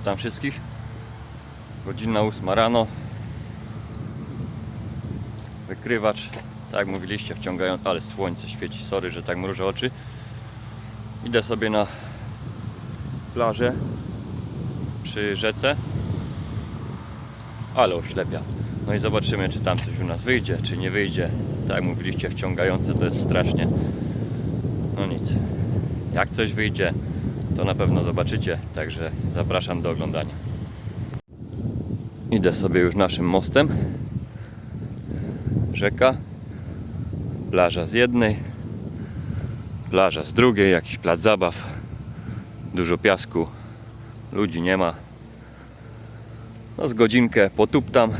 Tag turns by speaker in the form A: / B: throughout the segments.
A: Witam wszystkich. Godzina 8 rano. Wykrywacz, tak jak mówiliście, wciągają, ale słońce świeci, sorry, że tak mrużę oczy. Idę sobie na plażę przy rzece, ale oślepia. No i zobaczymy, czy tam coś u nas wyjdzie, czy nie wyjdzie. Tak jak mówiliście, wciągające to jest strasznie. No nic. Jak coś wyjdzie, to na pewno zobaczycie, także zapraszam do oglądania. Idę sobie już naszym mostem. Rzeka, plaża z jednej, plaża z drugiej, jakiś plac zabaw, dużo piasku, ludzi nie ma. No z godzinkę potuptam.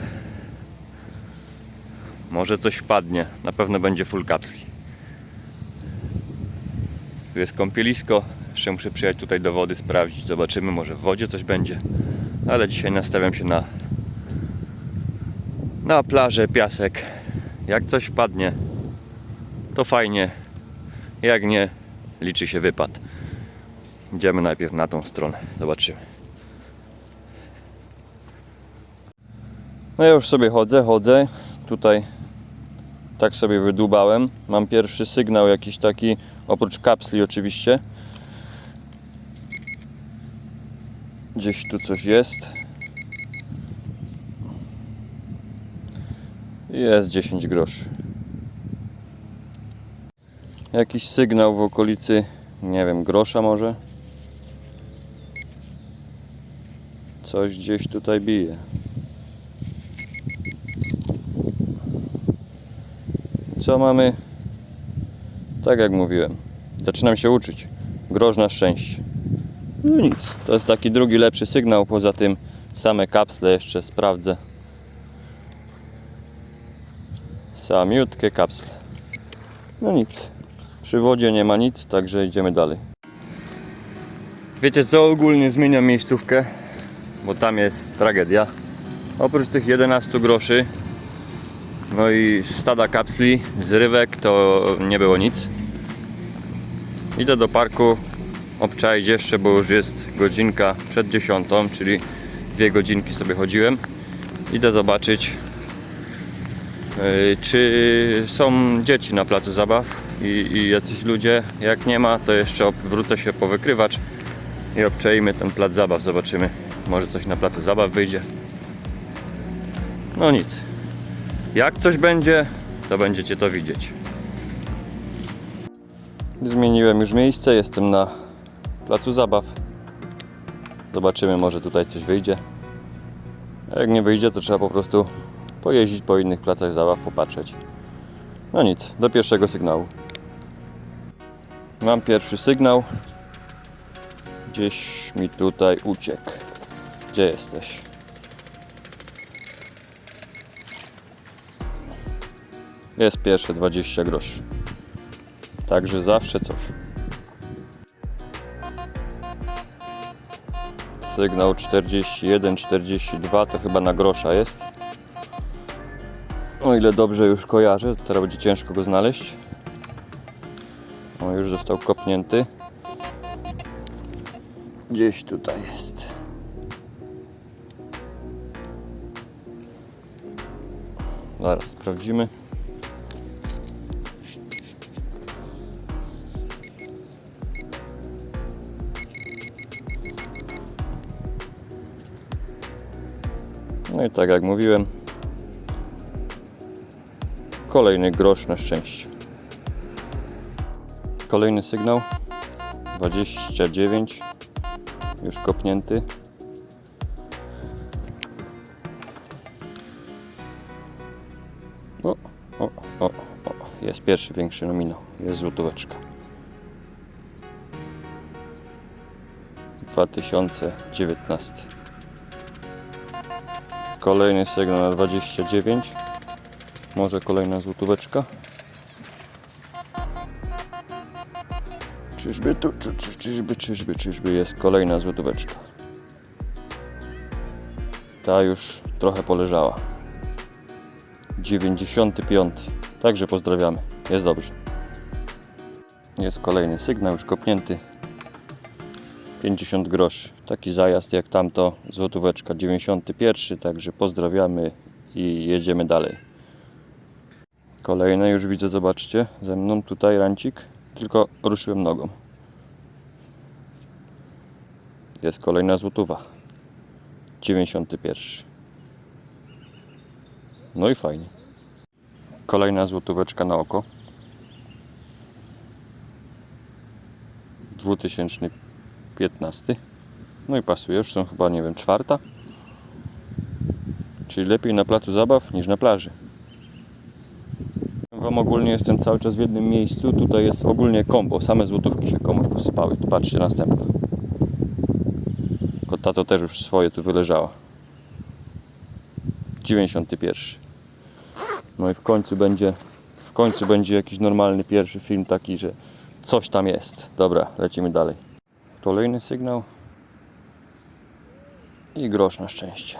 A: Może coś wpadnie, na pewno będzie full kapsli. Tu jest kąpielisko. Jeszcze muszę przyjechać tutaj do wody, sprawdzić. Zobaczymy, może w wodzie coś będzie. Ale dzisiaj nastawiam się na na plażę, piasek. Jak coś wpadnie, to fajnie. Jak nie, liczy się wypad. Idziemy najpierw na tą stronę. Zobaczymy. No ja już sobie chodzę, chodzę. Tutaj tak sobie wydłubałem. Mam pierwszy sygnał jakiś taki, oprócz kapsli oczywiście. Gdzieś tu coś jest. Jest 10 groszy. Jakiś sygnał w okolicy, nie wiem, grosza może? Coś gdzieś tutaj bije. Co mamy? Tak jak mówiłem. Zaczynam się uczyć. Grosz na szczęście. No nic. To jest taki drugi lepszy sygnał. Poza tym same kapsle jeszcze sprawdzę. Samiutkie kapsle. No nic. Przy wodzie nie ma nic, także idziemy dalej. Wiecie co ogólnie zmienia miejscówkę? Bo tam jest tragedia. Oprócz tych 11 groszy no i stada kapsli, zrywek to nie było nic. Idę do parku obczaić jeszcze, bo już jest godzinka przed dziesiątą, czyli dwie godzinki sobie chodziłem. Idę zobaczyć, yy, czy są dzieci na placu zabaw i, i jacyś ludzie. Jak nie ma, to jeszcze wrócę się po wykrywacz i obczaimy ten plac zabaw. Zobaczymy, może coś na placu zabaw wyjdzie. No nic. Jak coś będzie, to będziecie to widzieć. Zmieniłem już miejsce, jestem na placu zabaw. Zobaczymy, może tutaj coś wyjdzie. A jak nie wyjdzie, to trzeba po prostu pojeździć po innych placach zabaw, popatrzeć. No nic, do pierwszego sygnału. Mam pierwszy sygnał. Gdzieś mi tutaj uciekł. Gdzie jesteś? Jest pierwsze 20 groszy. Także zawsze coś. Sygnał 41, 42 to chyba na grosza jest. O ile dobrze już kojarzę, teraz będzie ciężko go znaleźć. O, już został kopnięty. Gdzieś tutaj jest. Zaraz sprawdzimy. No i tak jak mówiłem, kolejny grosz na szczęście. Kolejny sygnał 29 już kopnięty. O, o, o, o, jest pierwszy większy nominał, jest złotóweczka. 2019 Kolejny sygnał na 29. Może kolejna złotóweczka. Czyżby tu, czy, czy, czyżby, czyżby, czyżby jest kolejna złotóweczka. Ta już trochę poleżała. 95. Także pozdrawiamy. Jest dobrze. Jest kolejny sygnał już kopnięty. 50 groszy. Taki zajazd jak tamto, złotóweczka 91, także pozdrawiamy i jedziemy dalej. Kolejne już widzę, zobaczcie, ze mną tutaj rancik, tylko ruszyłem nogą. Jest kolejna złotówa. 91. No i fajnie. Kolejna złotóweczka na oko. 2015. No i pasuje, już są chyba, nie wiem, czwarta. Czyli lepiej na placu zabaw niż na plaży. Wam ogólnie jestem cały czas w jednym miejscu. Tutaj jest ogólnie kombo. Same złotówki się komuś posypały. Tu patrzcie, następna. Tylko tato też już swoje tu wyleżała. 91. No i w końcu będzie w końcu będzie jakiś normalny pierwszy film taki, że coś tam jest. Dobra, lecimy dalej. Kolejny sygnał. I grosz na szczęście.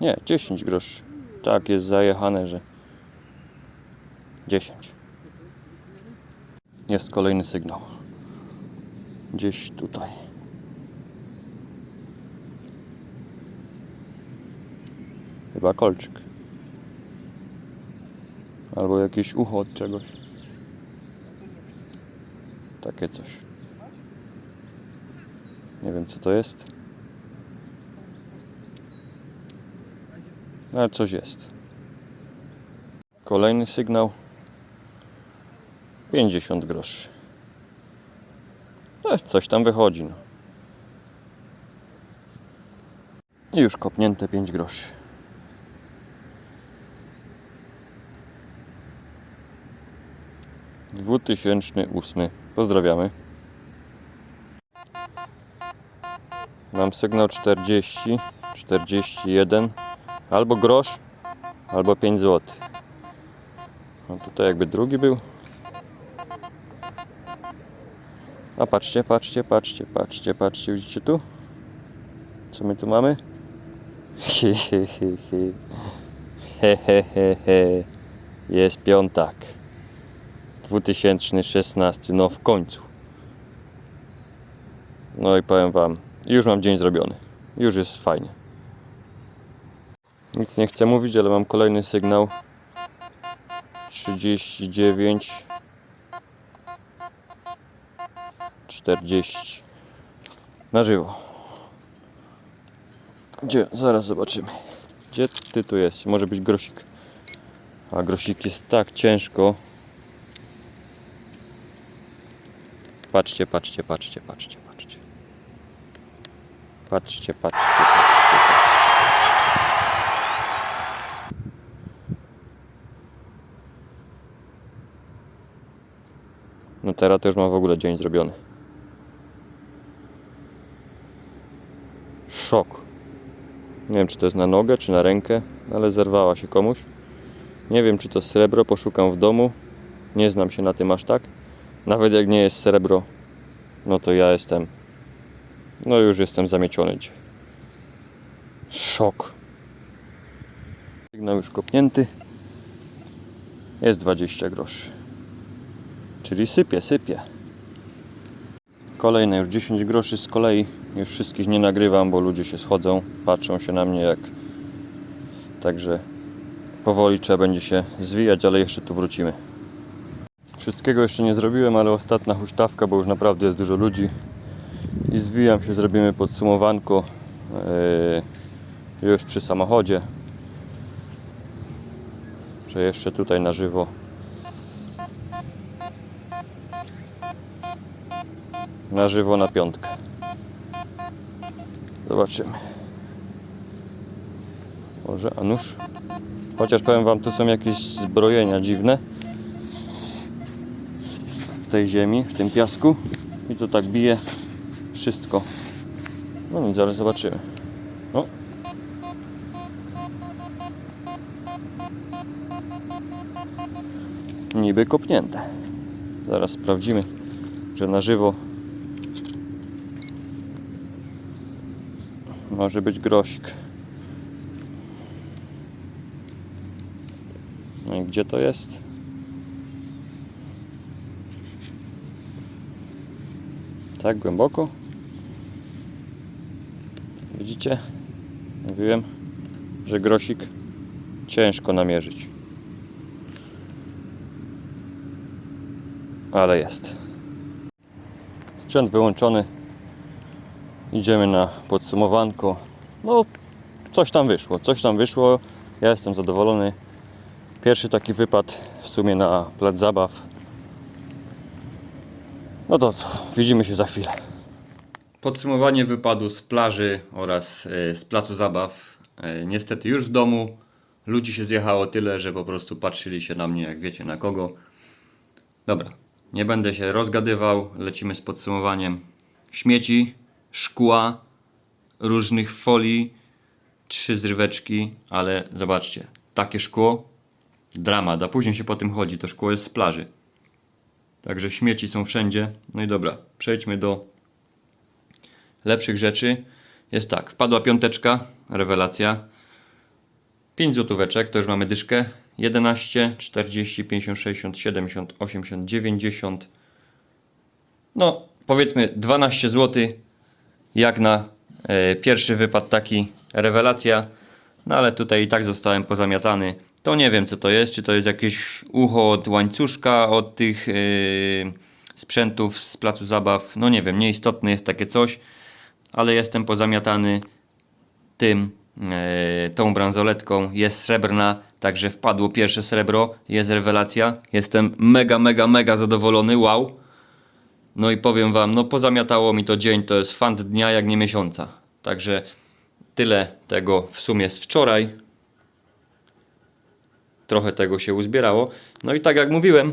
A: Nie, 10 groszy. Tak jest zajechane, że 10. Jest kolejny sygnał. Gdzieś tutaj. Chyba kolczyk. Albo jakieś ucho od czegoś. Takie coś. Nie wiem co to jest. No ale coś jest. Kolejny sygnał. 50 groszy. No, coś tam wychodzi. No. I już kopnięte 5 groszy. Dwutysięczny ósmy. Pozdrawiamy. Mam sygnał 40, 41, albo grosz, albo 5 zł. No tutaj jakby drugi był. A patrzcie, patrzcie, patrzcie, patrzcie, patrzcie, widzicie tu? Co my tu mamy? He, he, he, he. He, he, he, he. Jest piątak. 2016, no w końcu. No i powiem Wam, już mam dzień zrobiony. Już jest fajnie. Nic nie chcę mówić, ale mam kolejny sygnał. 39 40 na żywo. Gdzie? Zaraz zobaczymy. Gdzie ty tu jest? Może być grosik. A grosik jest tak ciężko. Patrzcie, patrzcie, patrzcie, patrzcie, patrzcie. Patrzcie, patrzcie, patrzcie, patrzcie, patrzcie. No teraz to już mam w ogóle dzień zrobiony. Szok. Nie wiem, czy to jest na nogę, czy na rękę, ale zerwała się komuś. Nie wiem, czy to srebro, poszukam w domu. Nie znam się na tym aż tak. Nawet jak nie jest srebro, no to ja jestem. No już jestem zamieciony dzisiaj. Szok. Sygnał już kopnięty. Jest 20 groszy. Czyli sypie, sypie. Kolejne już 10 groszy z kolei. Już wszystkich nie nagrywam, bo ludzie się schodzą, patrzą się na mnie jak. Także powoli trzeba będzie się zwijać, ale jeszcze tu wrócimy. Wszystkiego jeszcze nie zrobiłem, ale ostatnia huśtawka, bo już naprawdę jest dużo ludzi. I zwijam się, zrobimy podsumowanko yy, już przy samochodzie. Że jeszcze tutaj na żywo. Na żywo na piątkę. Zobaczymy. Może, a nuż? Chociaż powiem Wam, tu są jakieś zbrojenia dziwne w tej ziemi, w tym piasku i to tak bije wszystko. No nic, ale zobaczymy. No. Niby kopnięte. Zaraz sprawdzimy, że na żywo może być grosik. No i gdzie to jest? Tak głęboko? Widzicie? Mówiłem, że grosik ciężko namierzyć. Ale jest. Sprzęt wyłączony. Idziemy na podsumowanko. No, coś tam wyszło, coś tam wyszło. Ja jestem zadowolony. Pierwszy taki wypad w sumie na plac zabaw. No to co, widzimy się za chwilę. Podsumowanie wypadu z plaży oraz e, z placu zabaw. E, Niestety już w domu. Ludzi się zjechało tyle, że po prostu patrzyli się na mnie, jak wiecie, na kogo. Dobra, nie będę się rozgadywał. Lecimy z podsumowaniem. Śmieci, szkła, różnych folii, trzy zryweczki, ale zobaczcie, takie szkło, dramat, a później się po tym chodzi, to szkło jest z plaży. Także śmieci są wszędzie. No i dobra, przejdźmy do lepszych rzeczy. Jest tak, wpadła piąteczka, rewelacja. 5 złotóweczek, to już mamy dyszkę. 11, 40, 50, 60, 70, 80, 90. No, powiedzmy 12 zł. Jak na e, pierwszy wypad taki rewelacja. No ale tutaj i tak zostałem pozamiatany. To nie wiem co to jest, czy to jest jakieś ucho od łańcuszka, od tych e, sprzętów z placu zabaw. No nie wiem, nieistotne jest takie coś, ale jestem pozamiatany tym, e, tą bransoletką. Jest srebrna, także wpadło pierwsze srebro, jest rewelacja. Jestem mega, mega, mega zadowolony, wow. No i powiem wam, no pozamiatało mi to dzień, to jest fant dnia jak nie miesiąca. Także tyle tego w sumie z wczoraj. Trochę tego się uzbierało. No i tak jak mówiłem,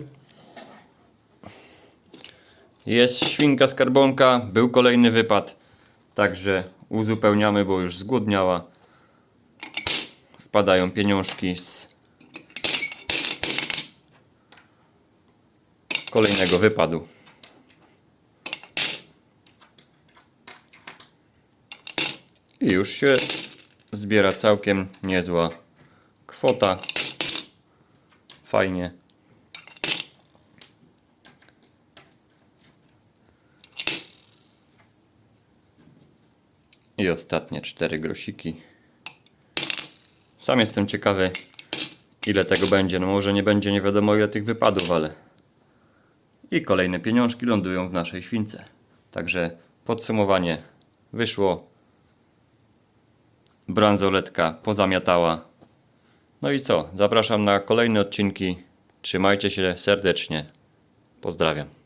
A: jest świnka skarbonka, był kolejny wypad. Także uzupełniamy, bo już zgłodniała. Wpadają pieniążki z kolejnego wypadu. I już się zbiera całkiem niezła kwota. Fajnie. Ostatnie cztery grosiki. Sam jestem ciekawy, ile tego będzie. No może nie będzie nie wiadomo ile tych wypadów, ale. I kolejne pieniążki lądują w naszej śwince. Także podsumowanie wyszło. Bransoletka pozamiatała. No i co? Zapraszam na kolejne odcinki. Trzymajcie się serdecznie. Pozdrawiam.